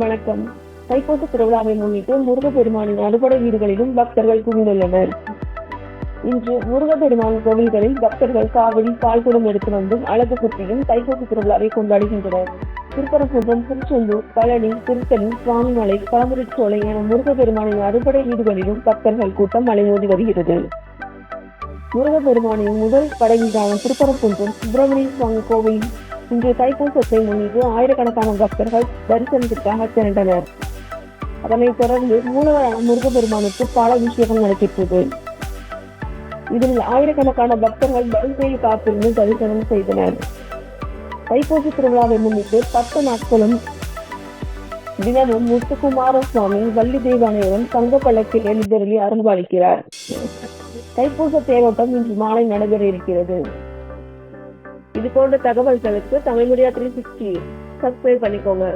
வணக்கம். தைப்பூச திருவிழாவை முன்னிட்டு முருகப்பெருமானின் அறுபடை வீடுகளிலும் பக்தர்கள் குவிந்துள்ளனர். இன்று முருகப்பெருமான் கோவில்களில் பக்தர்கள் காவடி பால்குடம் எடுத்து வந்து அழகு குத்தியும் தைப்பூச திருவிழாவை கொண்டாடுகின்றனர். திருப்பரங்குன்றம் திருச்செந்தூர் பழனி திருத்தணி சுவாமிமலை பழமுரிச்சோலை என முருகப்பெருமானின் அறுபடை வீடுகளிலும் பக்தர்கள் கூட்டம் அலைமோதி வருகிறது. முருகப்பெருமானின் முதல் படை திருப்பரங்குன்றம் சுப்பிரமணிய சுவாமி கோவிலின் இன்று தைப்பூசத்தை முன்னிட்டு ஆயிரக்கணக்கான பக்தர்கள் தரிசனத்திற்காக திரண்டனர் அதனைத் தொடர்ந்து மூலவரான முருகப்பெருமானுக்கு பாலாபிஷேகம் நடைபெற்றது இதில் ஆயிரக்கணக்கான பக்தர்கள் வரிசையை காத்திருந்து தரிசனம் செய்தனர். தைப்பூச திருவிழாவை முன்னிட்டு பத்து நாட்களும் தினமும் முத்துக்குமார சுவாமி வள்ளி தெய்வானையுடன் தங்க பள்ளக்கில் எழுந்தருளி அருள்பாலிக்கிறார். தைப்பூச தேரோட்டம் இன்று மாலை நடைபெற இருக்கிறது. இது போன்ற தகவல்களுக்கு Tamil media three sixty subscribe பண்ணிக்கோங்க.